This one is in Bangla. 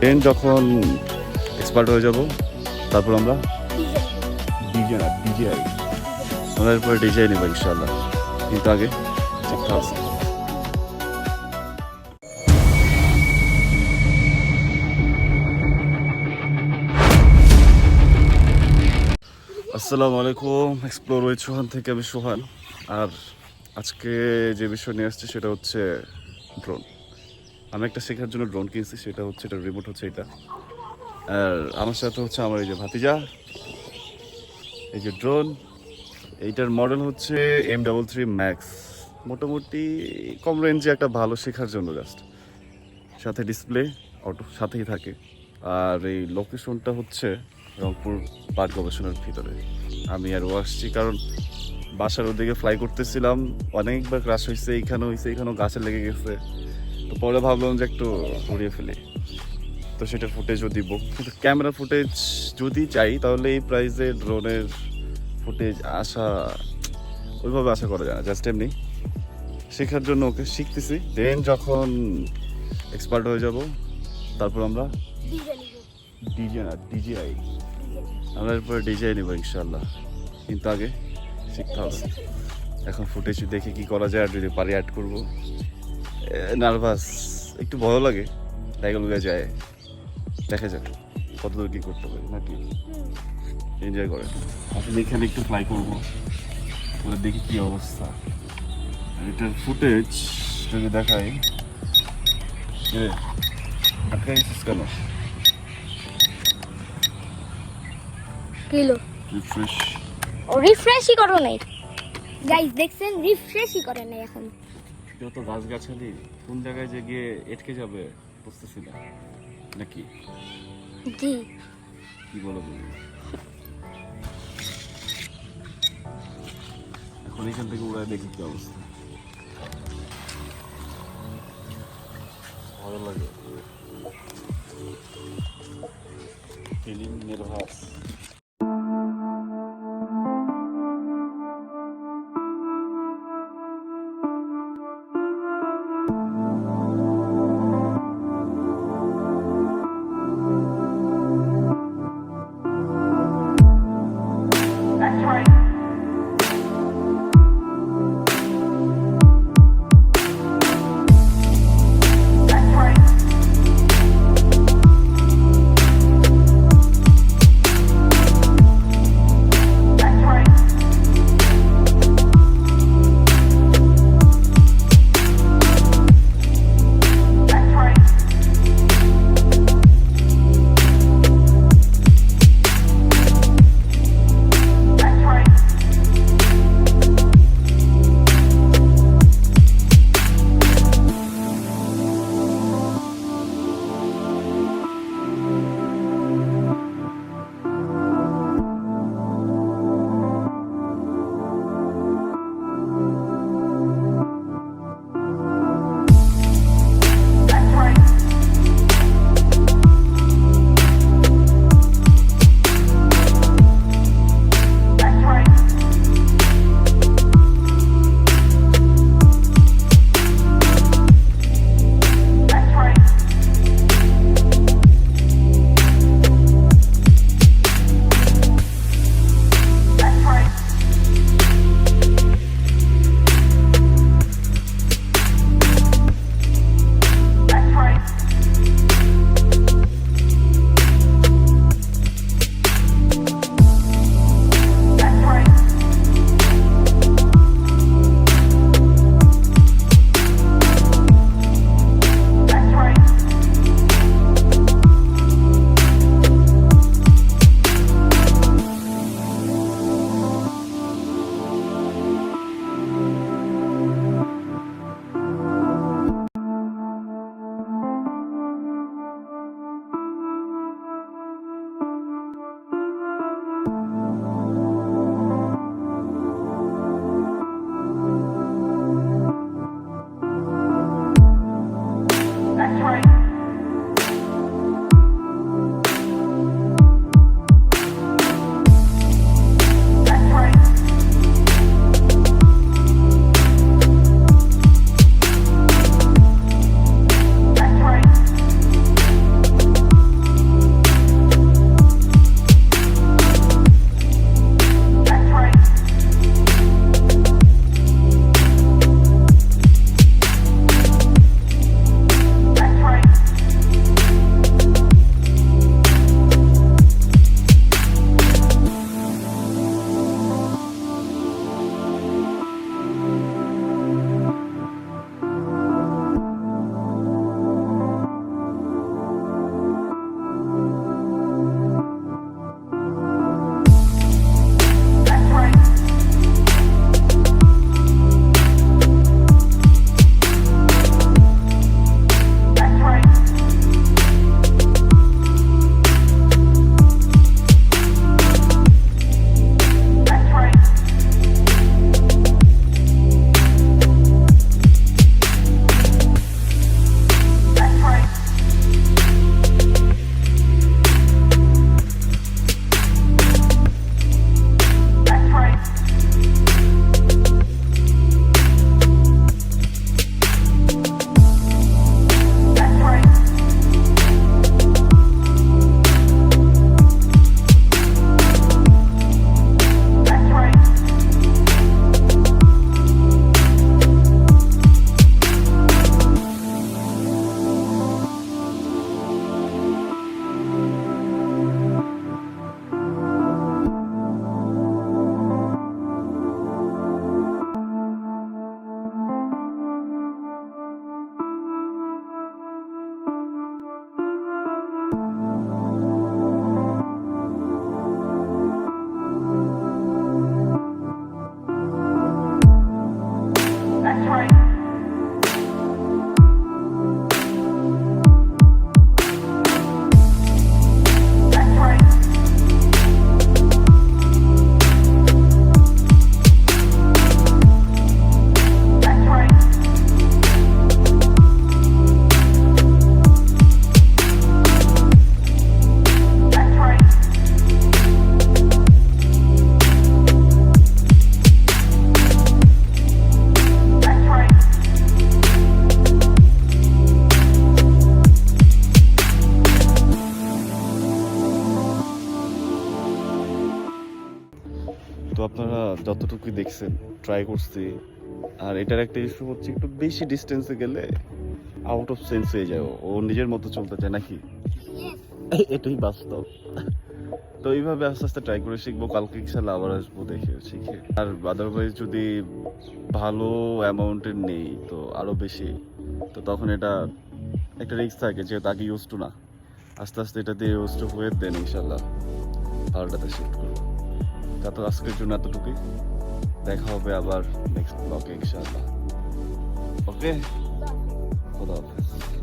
ট্রেন যখন এক্সপার্ট হয়ে যাব তারপর আমরা ডিজে না ডিজিআই আমরা এরপরে ডিজিআই নেব ইনশাল্লাহ কিন্তু আগে শিখতে হবে। আসসালামু আলাইকুম এক্সপ্লোর উইথ সোহান থেকে আমি সোহান। আর আজকে যে বিষয় নিয়ে আসছি সেটা হচ্ছে ড্রোন আমি একটা শেখার জন্য ড্রোন কিনছি, সেটা হচ্ছে, এটা রিমোট হচ্ছে এটা। আর আমার সাথে হচ্ছে আমার এই যে ভাতিজা, এই যে ড্রোন এইটার মডেল হচ্ছে এম ডাবল থ্রি ম্যাক্স মোটামুটি কম রেঞ্জে একটা ভালো শেখার জন্য জাস্ট সাথে ডিসপ্লে অটো সাথেই থাকে। আর এই লোকেশনটা হচ্ছে রংপুর পার্ক গবেষণার ভিতরে। আমি আর আসছি কারণ বাসার ওদিকে ফ্লাই করতেছিলাম, অনেকবার ক্রাশ হয়েছে এইখানে হয়েছে, এইখানেও গাছে লেগে গেছে। তো পরে ভাবলাম যে একটু ঘুরিয়ে ফেলি। তো সেটার ফুটেজও দিব। কিন্তু ক্যামেরা ফুটেজ যদি চাই তাহলে এই প্রাইসে ড্রোনের ফুটেজ আসা ওইভাবে আশা করা যায় না জাস্ট এমনি। শেখার জন্য ওকে শিখতেছি। দেন যখন এক্সপার্ট হয়ে যাব তারপর আমরা ডিজে না ডিজিআই আমরা এরপরে ডিজিআই নেব ইনশাল্লাহ কিন্তু আগে শিখতে হবে। এখন ফুটেজ দেখে কি করা যায় আর যদি পারি অ্যাড করব। নার্ভাস একটু ভয় লাগে। লাইগুলো যায়। দেখা যাক কতদূর কি করতে পারি নাকি এনজয় করে। আসলে এখানে একটু ফ্লাই করব। করে দেখি কি অবস্থা। এটার ফুটেজ যদি দেখাই আটকাইছিস কেন? কিলো? রিফ্রেশ রিফ্রেশই করো নাই। গাইস দেখছেন? রিফ্রেশই করে নাই এখন। যত গাছগাছালি কোন জায়গায় যে গিয়ে এটকে যাবে বুঝতেছি না। নাকি? জি। কি বলো বলি এখন এখান থেকে উড়ায় দেখি কি অবস্থা। ভালো লাগে। ফিলিং নির্ভাস যতটুকু দেখছেন ট্রাই করছি। আর এটার একটা ইস্যু হচ্ছে একটু বেশি ডিস্টেন্সে গেলে আউট অফ সেন্স হয়ে যায়। ও। নিজের মতো চলতে চায় নাকি? এটাই বাস্তব। তো এইভাবে আস্তে আস্তে ট্রাই করে শিখব। কালকে ইনশাল্লাহ আবার আসব দেখে শিখে। আর আদারওয়াইজ যদি ভালো অ্যামাউন্টের নেই তো আরও বেশি তো তখন এটা একটা রিস্ক থাকে যেহেতু আগে ইউজ টু না। আস্তে আস্তে এটা দিয়ে ইউজ টু হয়ে দেন ইনশাল্লাহ। ভালোটাতে শিফট তা তো আজকের জন্য এতটুকুই। দেখা হবে আবার নেক্সট ব্লগে ইনশাল্লাহ ওকে খোদা হাফেজ।